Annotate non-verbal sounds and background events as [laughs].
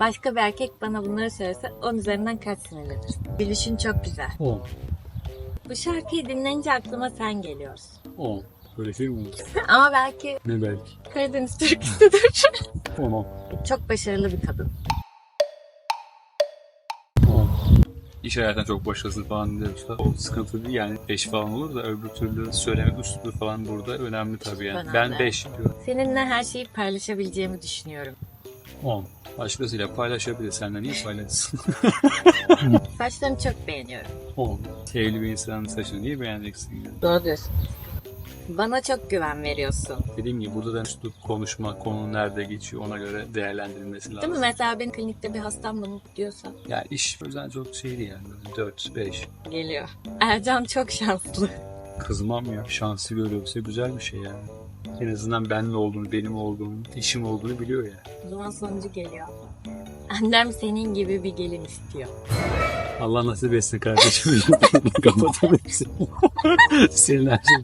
Başka bir erkek bana bunları söylese 10 üzerinden kaç sinirlenir? Gülüşün çok güzel. 10. Bu şarkıyı dinleyince aklıma sen geliyorsun. 10. Böyle şey mi olur? [laughs] Ama belki Ne belki? Karadeniz türküsüdür. [laughs] 10 10. çok başarılı bir kadın. 10. İş hayatında çok başarısız falan diyorsa o sıkıntı değil yani 5 falan olur da öbür türlü söyleme üslubu falan burada önemli tabii yani. önemli. Ben 5 diyorum. Seninle her şeyi paylaşabileceğimi düşünüyorum. 10. Başkasıyla paylaşabilir. Senden niye paylaşsın? [laughs] Saçlarını çok beğeniyorum. 10. Evli bir insanın saçını niye beğeneceksin yani? Doğru diyorsun. Bana çok güven veriyorsun. Dediğim gibi burada da üslup konuşma, konu nerede geçiyor ona göre değerlendirilmesi lazım. Değil mi? Mesela benim klinikte bir hastam bunu diyorsa Yani iş o yüzden çok şeydi yani. 4, 5. geliyor. Ercan çok şanslı. Kızmam ya. Şansı görüyorsa güzel bir şey yani. En azından benle olduğunu, benim olduğunu, işim olduğunu biliyor ya. O zaman sonucu geliyor. Annem senin gibi bir gelin istiyor. Allah nasip etsin kardeşim. Kapatalım. Senin her şey